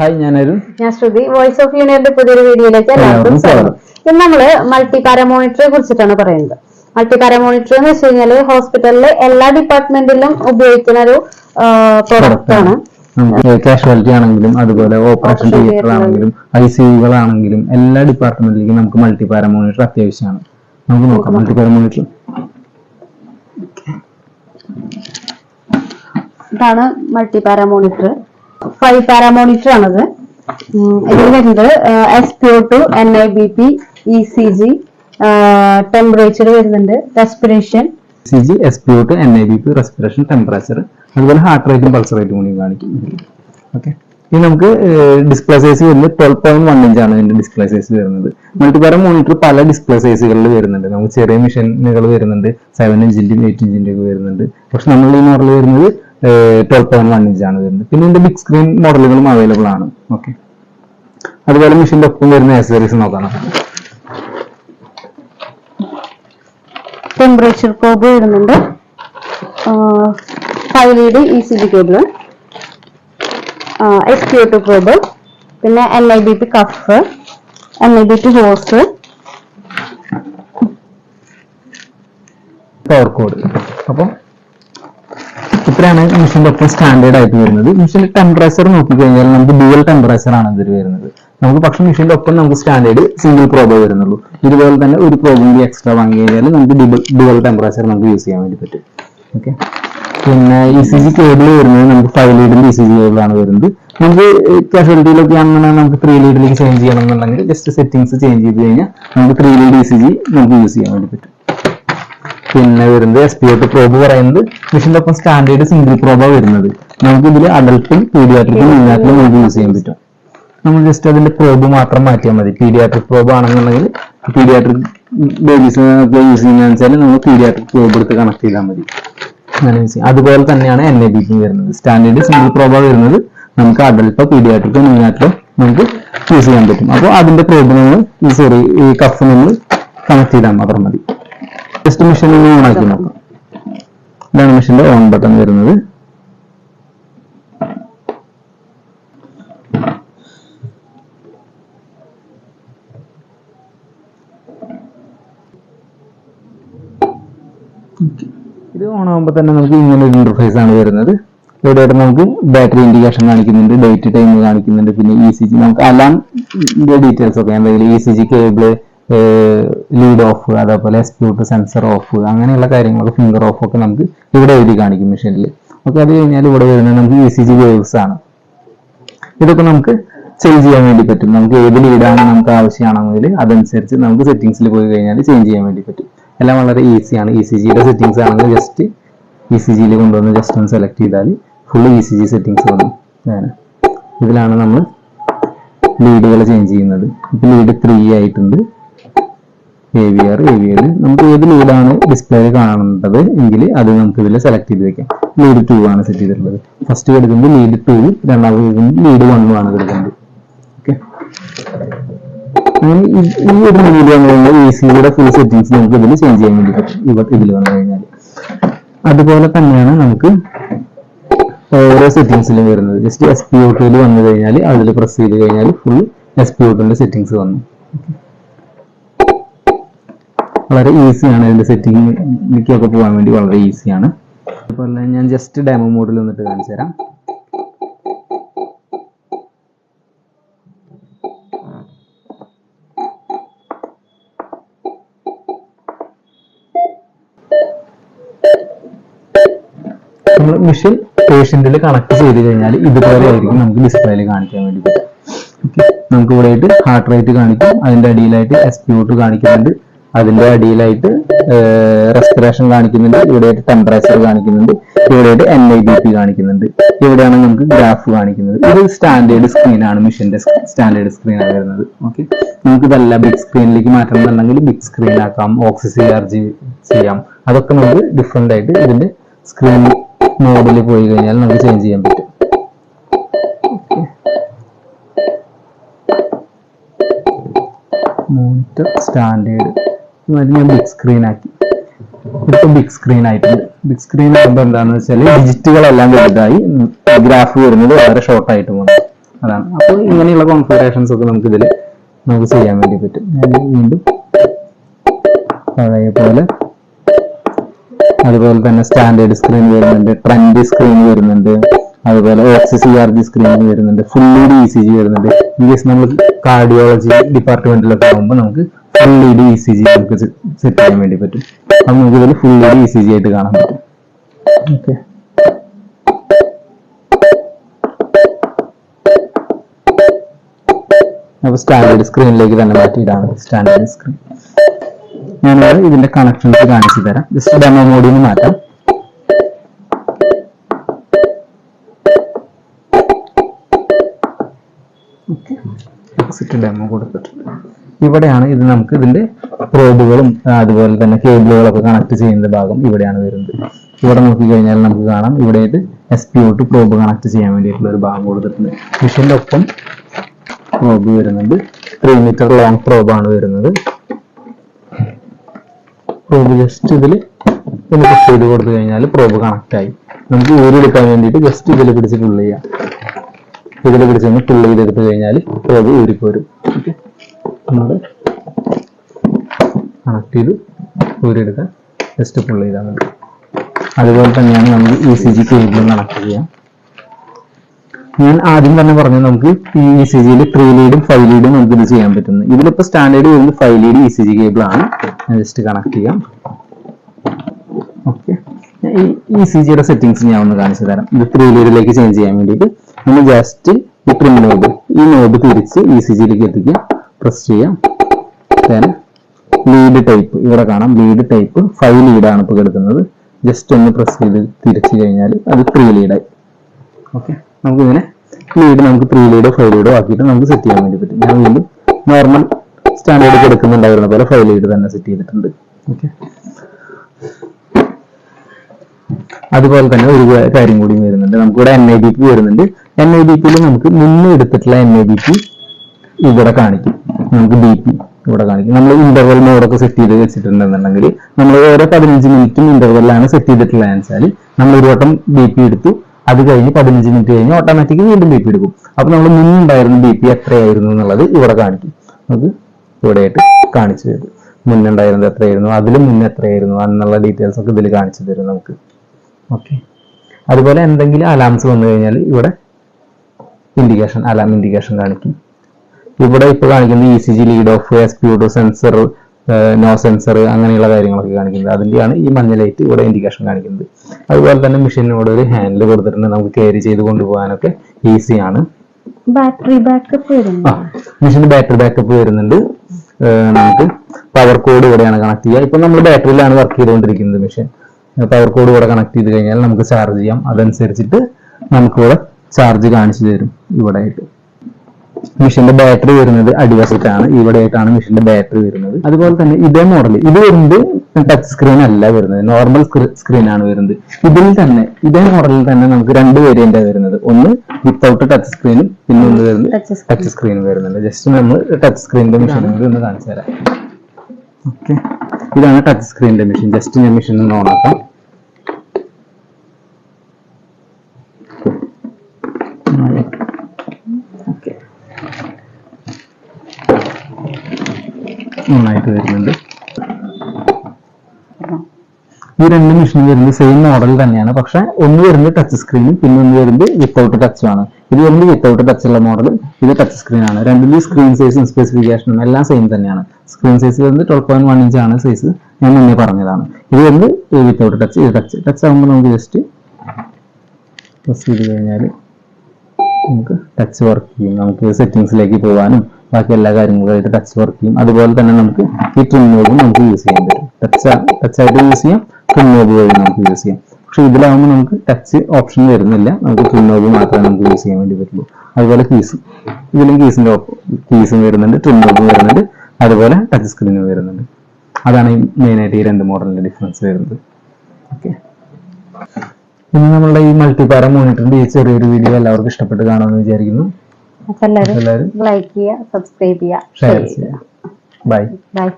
Hi ഞാൻ അരുൺ ഞാൻ ശ്രുതി. Voice of യൂണിയന്റെ പുതിയൊരു വീഡിയോയിലേക്ക് എല്ലാവർക്കും സ്വാഗതം. ഇന്ന് നമ്മൾ മൾട്ടി പാരാമോണിറ്ററെ കുറിച്ചിട്ടാണ് പറയുന്നത്. മൾട്ടി പാരാമോണിറ്റർ എന്ന് വെച്ച് കഴിഞ്ഞാൽ ഹോസ്പിറ്റലിലെ എല്ലാ ഡിപ്പാർട്ട്മെന്റിലും ഉപയോഗിക്കുന്ന ഒരു പ്രോഡക്റ്റ് ആണ്. കാഷ്വാലിറ്റി ആണെങ്കിലും അതുപോലെ ഓപ്പറേഷൻ തിയേറ്റർ ആണെങ്കിലും ഐ സി യുകളാണെങ്കിലും എല്ലാ ഡിപ്പാർട്ട്മെന്റിലേക്കും നമുക്ക് മൾട്ടി പാരാമോണിറ്റർ അത്യാവശ്യമാണ്. നമുക്ക് നോക്കാം മൾട്ടി പാരാമോണിറ്റർ ഇതാണ് മൾട്ടി പാരാമോണിറ്റർ ഫൈവ് പാരാമോണിറ്റർ ആണത്. ഇതിൽ വരുന്നത് S P O two N I B P E C G temperature വരുന്നുണ്ട് respiration C G S P two N I B P respiration temperature അതുപോലെ ഹാർട്ട് റേറ്റും പൾസ് റേറ്റും കൂടി കാണിക്കും. ഓക്കെ ഇനി നമുക്ക് ഡിസ്പ്ലേ സൈസ് വരുന്നത് ട്വൽവ് പോയിന്റ് വൺ ഇഞ്ച് ആണ് ഇതിന്റെ ഡിസ്പ്ലേ സൈസ് വരുന്നത്. മൾട്ടിപാരം മോണിറ്റർ പല ഡിസ്പ്ലേ സൈസുകളിൽ വരുന്നുണ്ട്. നമുക്ക് ചെറിയ മെഷീനുകൾ വരുന്നുണ്ട് സെവൻ ഇഞ്ചിന്റെയും എയ്റ്റ് ഇഞ്ചിന്റെയും ഒക്കെ വരുന്നുണ്ട്. പക്ഷെ നമ്മൾ ഈ മോഡൽ വരുന്നത് ട്വൽവ് പോയിന്റ് വൺ ഇഞ്ച് ആണ് വരുന്നത്. പിന്നെ ഇതിന്റെ ബിഗ് സ്ക്രീൻ മോഡലുകളും അവൈലബിൾ ആണ്. ഓക്കെ അതുപോലെ മെഷീന്റെ ഒപ്പം വരുന്ന ആക്സസറീസ് നോക്കണം. ടെമ്പറേച്ചർ കോബ് വരുന്നുണ്ട്. Five lead E C G cable S Q two Cobb പിന്നെ N I B P cuff N I B P hose power cord അപ്പം ഇത്രയാണ് മെഷീന്റെ ഒക്കെ സ്റ്റാൻഡേർഡ് ആയിട്ട് വരുന്നത്. മെഷീന്റെ ടെമ്പറേച്ചർ നോക്കിക്കഴിഞ്ഞാൽ നമുക്ക് ഡ്യൂവൽ ടെമ്പറേച്ചർ ആണ് ഇതിൽ വരുന്നത്. നമുക്ക് പക്ഷെ മെഷീന്റെ ഒപ്പം നമുക്ക് സ്റ്റാൻഡേർഡ് സിംഗിൾ പ്രോബേ വരുന്നുള്ളൂ. ഇതുപോലെ തന്നെ ഒരു പ്രോബും എക്സ്ട്രാ വാങ്ങി കഴിഞ്ഞാൽ നമുക്ക് ഡ്യൂവൽ ടെമ്പറേച്ചർ നമുക്ക് യൂസ് ചെയ്യാൻ വേണ്ടി പറ്റും. ഓക്കെ പിന്നെ ഇ സി ജി കേബിൾ വരുന്നത് നമുക്ക് ഫൈവ് ലീഡിന്റെ ഇ സി ജി കേബിളാണ് വരുന്നത്. നമുക്ക് കാഷ്വാലിറ്റിയിലൊക്കെ ആണെന്നുണ്ടെങ്കിൽ നമുക്ക് ത്രീ ലീഡിലേക്ക് ചേഞ്ച് ചെയ്യണം എന്നുണ്ടെങ്കിൽ ജസ്റ്റ് സെറ്റിംഗ്സ് ചേഞ്ച് ചെയ്ത് കഴിഞ്ഞാൽ നമുക്ക് three lead E C G നമുക്ക് യൂസ് ചെയ്യാൻ വേണ്ടി പറ്റും. പിന്നെ വരുന്നത് എസ് പി ഒട്ട് പ്രോബ് പറയുന്നത് മെഷീന്റെ ഒപ്പം സ്റ്റാൻഡേർഡ് സിംഗിൾ പ്രോബാണ് വരുന്നത്. നമുക്ക് ഇതിൽ അഡൽട്ടും പീഡിയാട്രിക്കും ഇന്നാറ്റിലും നമുക്ക് യൂസ് ചെയ്യാൻ പറ്റും. നമ്മൾ ജസ്റ്റ് അതിന്റെ പ്രോബ് മാത്രം മാറ്റിയാൽ മതി. പീഡിയാട്രിക് പ്രോബ് ആണെന്നുണ്ടെങ്കിൽ പീഡിയാട്രിക് ബേബീസ് യൂസ് ചെയ്യുന്ന വെച്ചാൽ നമ്മൾ പീഡിയാട്രിക് പ്രോബ് എടുത്ത് കണക്ട് ചെയ്താൽ മതി. അതുപോലെ തന്നെയാണ് എൻ ഐ ബിക്കും വരുന്നത്. സ്റ്റാൻഡേർഡ് സിംഗിൾ പ്രോബ വരുന്നത് നമുക്ക് അഡൽട്ടോ പീഡിയാട്രിക്കോ ന്യൂനാറ്റിലോ നമുക്ക് യൂസ് ചെയ്യാൻ പറ്റും. അപ്പോൾ അതിന്റെ പ്രോബ് നമ്മൾ സോറി ഈ കഫ് നമ്മൾ കണക്ട് ചെയ്താൽ മാത്രം മതി. ജസ്റ്റ് മെഷീൻ ഒന്ന് ഓൺ ആക്കി നോക്കാം. ഇതാണ് മെഷീന്റെ ഓൺ ബട്ടൺ വരുന്നത്. ഇത് ഓൺ ആകുമ്പോൾ തന്നെ നമുക്ക് ഇങ്ങനെ ഒരു ഇന്റർഫേസ് ആണ് വരുന്നത്. ഇവിടെ നമുക്ക് ബാറ്ററി ഇൻഡിക്കേഷൻ കാണിക്കുന്നുണ്ട് ഡേറ്റ് ടൈം കാണിക്കുന്നുണ്ട് പിന്നെ ഇ സി ജി നമുക്ക് അലാം ഡീറ്റെയിൽസ് ഒക്കെ എന്തെങ്കിലും E C G cable lead off അതേപോലെ എസ്പ്യൂട്ട് സെൻസർ ഓഫ് അങ്ങനെയുള്ള കാര്യങ്ങളൊക്കെ ഫിംഗർ ഓഫ് ഒക്കെ നമുക്ക് ഇവിടെ എഴുതി കാണിക്കും മെഷീനിൽ ഓക്കെ അത് കഴിഞ്ഞാൽ ഇവിടെ വരുന്നത് നമുക്ക് ഇ സി ജി വേവ്സ് ആണ്. ഇതൊക്കെ നമുക്ക് ചേഞ്ച് ചെയ്യാൻ വേണ്ടി പറ്റും. നമുക്ക് ഏത് ലീഡാണ് നമുക്ക് ആവശ്യമാണെങ്കിൽ അതനുസരിച്ച് നമുക്ക് സെറ്റിംഗ്സിൽ പോയി കഴിഞ്ഞാൽ ചേഞ്ച് ചെയ്യാൻ വേണ്ടി പറ്റും. എല്ലാം വളരെ ഈസിയാണ് ഇ സി ജിയുടെ സെറ്റിംഗ്സ് ആണെങ്കിൽ ജസ്റ്റ് ഇ സി ജിയിൽ കൊണ്ടുവന്ന് ജസ്റ്റ് ഒന്ന് സെലക്ട് ചെയ്താൽ full E C G settings വന്നു. ഇതിലാണ് നമ്മൾ ലീഡുകൾ ചേഞ്ച് ചെയ്യുന്നത്. ഇപ്പം ലീഡ് ത്രീ ആയിട്ടുണ്ട്. A V R A V നമുക്ക് ഏത് ലീഡാണ് ഡിസ്പ്ലേയിൽ കാണേണ്ടത് എങ്കിൽ അത് നമുക്ക് ഇതിൽ സെലക്ട് ചെയ്ത് വെക്കാം. ലീഡ് ടു ആണ് സെറ്റ് ചെയ്തിട്ടുള്ളത്. ഫസ്റ്റ് എടുക്കുമ്പോൾ ലീഡ് ടു രണ്ടാമത് എടുക്കുമ്പോൾ ലീഡ് വണ്ണും ആണ് എടുക്കുന്നത്. ഓക്കെ ഈ- ഒരു രീതിയിൽ എ സിയുടെ ഫുൾ സെറ്റിംഗ്സ് നമുക്ക് ഇതിൽ ചേഞ്ച് ചെയ്യാൻ വേണ്ടി പറ്റും. ഇവ ഇതിൽ വന്നു കഴിഞ്ഞാൽ അതുപോലെ തന്നെയാണ് നമുക്ക് ഓരോ സെറ്റിംഗ്സിലും വരുന്നത്. ജസ്റ്റ് എസ് പി ഔട്ടിൽ വന്നു കഴിഞ്ഞാൽ അതിൽ പ്രസ് ചെയ്ത് കഴിഞ്ഞാൽ ഫുൾ എസ് പി ഔട്ടിന്റെ സെറ്റിംഗ്സ് വന്നു. വളരെ ഈസിയാണ് ഇതിന്റെ സെറ്റിംഗ് മിക്കൊക്കെ പോകാൻ വേണ്ടി വളരെ ഈസിയാണ്. അതുപോലെ ഞാൻ ജസ്റ്റ് ഡെമോ മോഡിൽ വന്നിട്ട് കാണിച്ചു തരാം. മെഷീൻ പേഷ്യന്റിൽ കണക്ട് ചെയ്ത് കഴിഞ്ഞാൽ ഇതുപോലെ ആയിരിക്കും നമുക്ക് ഡിസ്പ്ലേയിൽ കാണിക്കാൻ വേണ്ടി പറ്റും നമുക്ക് ഇവിടെ ആയിട്ട് ഹാർട്ട് റേറ്റ് കാണിക്കും. അതിന്റെ അടിയിലായിട്ട് എസ് പി കാണിക്കുന്നുണ്ട്. അതിന്റെ അടിയിലായിട്ട് റെസ്പിറേഷൻ കാണിക്കുന്നുണ്ട്. ഇവിടെയായിട്ട് ടെമ്പറേച്ചർ കാണിക്കുന്നുണ്ട്. ഇവിടെയായിട്ട് എൻ ഐ ബി പി കാണിക്കുന്നുണ്ട്. ഇവിടെയാണ് നമുക്ക് ഗ്രാഫ് കാണിക്കുന്നത്. ഇത് സ്റ്റാൻഡേർഡ് സ്ക്രീനാണ് മെഷീന്റെ സ്റ്റാൻഡേർഡ് സ്ക്രീനാണ് വരുന്നത്. ഓക്കെ നമുക്ക് ഇതല്ല ബിഗ് സ്ക്രീനിലേക്ക് മാറ്റണം എന്നുണ്ടെങ്കിൽ ബിഗ് സ്ക്രീൻ ആക്കാം ഓക്സിജൻ ചാർജ് ചെയ്യാം. അതൊക്കെ നമുക്ക് ഡിഫറെന്റ് ആയിട്ട് ഇതിന്റെ സ്ക്രീൻ മോഡിൽ പോയി കഴിഞ്ഞാൽ നമുക്ക് ചേഞ്ച് ചെയ്യാൻ പറ്റും. മോണിറ്റർ സ്റ്റാൻഡേർഡ് അത് ഞാൻ ബിഗ് സ്ക്രീൻ ആക്കി. ഇപ്പൊ ബിഗ് സ്ക്രീൻ ആയിട്ടുണ്ട്. ബിഗ് സ്ക്രീൻ ആകുമ്പോൾ എന്താണെന്ന് വെച്ചാൽ ഡിജിറ്റുകളെല്ലാം വലുതായി ഗ്രാഫ് വരുന്നത് വളരെ ഷോർട്ട് ആയിട്ട് പോകുന്നു. അതാണ്. അപ്പോൾ ഇങ്ങനെയുള്ള കോൺഫിഗറേഷൻസ് ഒക്കെ നമുക്ക് ഇതിൽ നമുക്ക് ചെയ്യാൻ വേണ്ടി പറ്റും. ഞാൻ വീണ്ടും പഴയ പോലെ അതുപോലെ തന്നെ സ്റ്റാൻഡേർഡ് സ്ക്രീൻ വരുന്നുണ്ട് ട്രെൻഡ് സ്ക്രീൻ വരുന്നുണ്ട് അതുപോലെ ഓക്സിസ് ആർ ജി സ്ക്രീൻ വരുന്നുണ്ട് ഫുള്ളി ഡി സി ജി വരുന്നുണ്ട്. ഇൻ കേസ് നമ്മൾ കാർഡിയോളജി ഡിപ്പാർട്ട്മെന്റിലൊക്കെ ആകുമ്പോൾ നമുക്ക് ഫുൾ ഇ സി ജി നമുക്ക് സെറ്റ് ചെയ്യാൻ വേണ്ടി പറ്റും. അത് നമുക്ക് ഇതിൽ ഫുൾ ഇ സി ജി ആയിട്ട് കാണാൻ പറ്റും. ഓക്കെ അപ്പൊ സ്റ്റാൻഡേർഡ് സ്ക്രീനിലേക്ക് തന്നെ മാറ്റിയിട്ടാണ് സ്റ്റാൻഡേർഡ് സ്ക്രീൻ ഞാനിവിടെ ഇതിന്റെ കണക്ഷൻസ് കാണിച്ചു തരാം. ജസ്റ്റ് ഡെമോ മോഡിൽ നിന്ന് മാറ്റാം. എക്സിറ്റ് ഡെമോ കൊടുത്തിട്ടുണ്ട് ഇവിടെയാണ് ഇത് നമുക്ക് ഇതിന്റെ പ്രോബുകളും അതുപോലെ തന്നെ കേബിളുകളൊക്കെ കണക്ട് ചെയ്യുന്ന ഭാഗം ഇവിടെയാണ് വരുന്നത്. ഇവിടെ നോക്കി കഴിഞ്ഞാൽ നമുക്ക് കാണാം ഇവിടെ ഇത് എസ് പി ഒട്ട് പ്രോബ് കണക്ട് ചെയ്യാൻ വേണ്ടിയിട്ടുള്ള ഒരു ഭാഗം കൊടുത്തിട്ടുണ്ട്. മിഷന്റെ ഒപ്പം പ്രോബ് വരുന്നുണ്ട് ത്രീ മീറ്റർ ലോങ് ആണ് വരുന്നത്. പ്രോബ് ജസ്റ്റ് ഇതിൽ ഒന്ന് ചെയ്ത് കൊടുത്തു കഴിഞ്ഞാൽ പ്രോബ് കണക്ട് ആയി. നമുക്ക് ഊരെടുക്കാൻ വേണ്ടിയിട്ട് ജസ്റ്റ് ഇതിൽ പിടിച്ചിട്ടുള്ള ചെയ്യാം. ഇതിൽ പിടിച്ചൊന്ന് പുള്ള് ചെയ്തെടുത്ത് കഴിഞ്ഞാൽ അത് ഊരിപ്പോരും. ഓക്കെ നമ്മൾ കണക്ട് ചെയ്ത് ഊരെടുക്കാൻ ജസ്റ്റ് പുള്ള് ചെയ്താൽ മതി. അതുപോലെ തന്നെയാണ് നമ്മൾ E C G cable connect ചെയ്യാം ഞാൻ ആദ്യം തന്നെ പറഞ്ഞു നമുക്ക് ഈ ഇ സി ജിയിൽ ത്രീ ലീഡും ഫൈവ് ലീഡും നമുക്ക് ഇത് ചെയ്യാൻ പറ്റുന്നു ഇതിലിപ്പോ സ്റ്റാൻഡേർഡ് വരുന്നത് five lead E C G cable ആണ്. ജസ്റ്റ് കണക്ട് ചെയ്യാം. ഓക്കെ ഈ ഇ സി ജിയുടെ സെറ്റിംഗ്സ് ഞാൻ ഒന്ന് കാണിച്ചു തരാം. ഇത് ത്രീ ലീഡിലേക്ക് ചേഞ്ച് ചെയ്യാൻ വേണ്ടിയിട്ട് നമ്മൾ ജസ്റ്റ് ഈ ട്രിം നോബ് ഈ നോബ് തിരിച്ച് ഇ സി ജിയിലേക്ക് എത്തിക്കുക. പ്രസ് ചെയ്യാം. ദെൻ ലീഡ് ടൈപ്പ് ഇവിടെ കാണാം. ലീഡ് ടൈപ്പ് ഫൈവ് ലീഡാണ് ഇപ്പോൾ കിടക്കുന്നത്. ജസ്റ്റ് ഒന്ന് പ്രസ് ചെയ്ത് തിരിച്ചു കഴിഞ്ഞാൽ അത് ത്രീ ലീഡായി ഓക്കെ നമുക്കിങ്ങനെ ലീഡ് നമുക്ക് ത്രീ ലീഡോ ഫൈവ് ലീഡോ ആക്കിയിട്ട് നമുക്ക് സെറ്റ് ചെയ്യാൻ വേണ്ടി പറ്റും. ഞാൻ വീണ്ടും നോർമൽ സ്റ്റാൻഡേർഡ് കൊടുക്കുന്നുണ്ടായിരുന്ന പോലെ ഫൈവ് ലീഡ് തന്നെ സെറ്റ് ചെയ്തിട്ടുണ്ട്. ഓക്കെ അതുപോലെ തന്നെ ഒരു കാര്യം കൂടി വരുന്നുണ്ട്. നമുക്കിവിടെ എൻ ഐ ഡി പി വരുന്നുണ്ട്. എൻ ഐ ബി പിയിൽ നമുക്ക് മുന്നേ എടുത്തിട്ടുള്ള എൻ ഐ ബി പി ഇവിടെ കാണിക്കും. നമുക്ക് ബി പി ഇവിടെ കാണിക്കും. നമ്മൾ ഇന്റർവെൽ മോഡൊക്കെ സെറ്റ് ചെയ്ത് വെച്ചിട്ടുണ്ടെന്നുണ്ടെങ്കിൽ നമ്മൾ ഓരോ പതിനഞ്ച് മിനിറ്റും ഇന്റർവെല്ലാണ് സെറ്റ് ചെയ്തിട്ടുള്ളത് വെച്ചാൽ നമ്മൾ ഒരു വട്ടം ബി പി എടുത്തു. അത് കഴിഞ്ഞ് പതിനഞ്ച് മിനിറ്റ് കഴിഞ്ഞ് ഓട്ടോമാറ്റിക് വീണ്ടും ബി പി എടുക്കും. അപ്പൊ നമ്മൾ മുന്നുണ്ടായിരുന്ന ബി പി എത്രയായിരുന്നു എന്നുള്ളത് ഇവിടെ കാണിക്കും. അത് ഇവിടെയായിട്ട് കാണിച്ചു തരും. മുന്നുണ്ടായിരുന്നത് എത്രയായിരുന്നു അതിലും മുന്നേ എത്രയായിരുന്നു എന്നുള്ള ഡീറ്റെയിൽസ് ഒക്കെ ഇതിൽ കാണിച്ചു തരും നമുക്ക്. ഓക്കെ അതുപോലെ എന്തെങ്കിലും അലാംസ് വന്നു കഴിഞ്ഞാൽ ഇവിടെ ഇൻഡിക്കേഷൻ അലാം ഇൻഡിക്കേഷൻ കാണിക്കും. ഇവിടെ ഇപ്പോൾ കാണിക്കുന്നത് E C G lead off S P sensor no sensor അങ്ങനെയുള്ള കാര്യങ്ങളൊക്കെ കാണിക്കുന്നത്. അതിന്റെയാണ് ഈ മഞ്ഞ ലൈറ്റ് ഇവിടെ ഇൻഡിക്കേഷൻ കാണിക്കുന്നത്. അതുപോലെ തന്നെ മെഷീനിനോട് ഒരു ഹാൻഡിൽ കൊടുത്തിട്ടുണ്ട്. നമുക്ക് ക്യാരി ചെയ്ത് കൊണ്ടുപോകാനൊക്കെ ഈസിയാണ് ബാറ്ററി ബാക്കപ്പ് വരുന്നു ആ മെഷീന് ബാറ്ററി ബാക്കപ്പ് വരുന്നുണ്ട്. നമുക്ക് പവർ കോഡ് ഇവിടെയാണ് കണക്ട് ചെയ്യുക. ഇപ്പൊ നമ്മൾ ബാറ്ററിയിലാണ് വർക്ക് ചെയ്തുകൊണ്ടിരിക്കുന്നത് മെഷീൻ പവർ കോഡ് ഇവിടെ കണക്ട് ചെയ്ത് കഴിഞ്ഞാൽ നമുക്ക് ചാർജ് ചെയ്യാം. അതനുസരിച്ചിട്ട് നമുക്കിവിടെ ചാർജ് കാണിച്ചു തരും ഇവിടെ ആയിട്ട് മെഷീന്റെ ബാറ്ററി വരുന്നത് അടിവശത്താണ് ഇവിടെ ആയിട്ടാണ് മെഷീന്റെ ബാറ്ററി വരുന്നത്. അതുപോലെ തന്നെ ഇതേ മോഡൽ ഇത് വരുന്നത് ടച്ച് സ്ക്രീൻ അല്ല വരുന്നത്. നോർമൽ സ്ക്രീൻ ആണ് വരുന്നത്. ഇതിൽ തന്നെ ഇതേ മോഡലിൽ തന്നെ നമുക്ക് രണ്ട് വേരിയന്റ് വരുന്നത്. ഒന്ന് വിത്തൗട്ട് ടച്ച് സ്ക്രീനും പിന്നെ ഒന്ന് വരുന്നത് ടച്ച് സ്ക്രീൻ വരുന്നുണ്ട്. ജസ്റ്റ് നമ്മൾ ടച്ച് സ്ക്രീനിന്റെ മെഷീൻ കൂടി ഒന്ന് കാണിച്ചു തരാം. ഓക്കെ ഇതാണ് ടച്ച് സ്ക്രീനിന്റെ മെഷീൻ ജസ്റ്റ് ഞാൻ മെഷീൻ ഒന്ന് ഓൺ നന്നായിട്ട് വരുന്നുണ്ട്. ഈ രണ്ട് മെഷീൻ വരുന്നത് സെയിം മോഡൽ തന്നെയാണ്. പക്ഷെ ഒന്ന് വരുന്നത് ടച്ച് സ്ക്രീനും പിന്നെ ഒന്ന് വരുന്നത് വിത്തൗട്ട് ടച്ചും ആണ്. ഇത് വരുന്നത് വിത്തൗട്ട് ടച്ച് ഉള്ള മോഡൽ ഇത് ടച്ച് സ്ക്രീൻ ആണ്. രണ്ടിലും സ്ക്രീൻ സൈസും സ്പെസിഫിക്കേഷനും എല്ലാം സെയിം തന്നെയാണ്. സ്ക്രീൻ സൈസ് വരുന്നത് ട്വൽവ് പോയിന്റ് വൺ ഇഞ്ച് ആണ് സൈസ് ഞാൻ മുന്നേ പറഞ്ഞതാണ്. ഇത് വരുന്നത് വിത്തൗട്ട് ടച്ച് ഇത് ടച്ച് ടച്ച് ആകുമ്പോൾ നമുക്ക് ജസ്റ്റ് പ്രസ് ചെയ്ത് കഴിഞ്ഞാൽ നമുക്ക് ടച്ച് വർക്ക് ചെയ്യും. നമുക്ക് സെറ്റിങ്സിലേക്ക് പോകാനും ബാക്കി എല്ലാ കാര്യങ്ങളുമായിട്ട് ടച്ച് വർക്ക് ചെയ്യും. അതുപോലെ തന്നെ നമുക്ക് ഈ ട്രിം നോബും നമുക്ക് യൂസ് ചെയ്യാൻ പറ്റും. ടച്ച് ടച്ച് ആയിട്ട് യൂസ് ചെയ്യാം. ട്രിം നോബ് വഴി നമുക്ക് യൂസ് ചെയ്യാം. പക്ഷെ ഇതിലാവുമ്പോൾ നമുക്ക് ടച്ച് ഓപ്ഷൻ വരുന്നില്ല. നമുക്ക് ട്രിം നോബ് മാത്രമേ നമുക്ക് യൂസ് ചെയ്യാൻ വേണ്ടി പറ്റുള്ളൂ. അതുപോലെ കീസ് ഇതിലും കീസിന്റെ കീസും വരുന്നുണ്ട് ട്രിം നോബും വരുന്നുണ്ട്. അതുപോലെ ടച്ച് സ്ക്രീനും വരുന്നുണ്ട്. അതാണ് മെയിനായിട്ട് ഈ രണ്ട് മോഡലിന്റെ ഡിഫറൻസ് വരുന്നത്. ഓക്കെ ഇനി നമ്മളുടെ ഈ മൾട്ടിപാര മോണിറ്ററിന്റെ ഈ ചെറിയൊരു വീഡിയോ എല്ലാവർക്കും ഇഷ്ടപ്പെട്ട് കാണാമെന്ന് വിചാരിക്കുന്നു. എല്ലാവരും ലൈക്ക് ചെയ്യുക സബ്സ്ക്രൈബ് ചെയ്യുക ബൈ ബൈ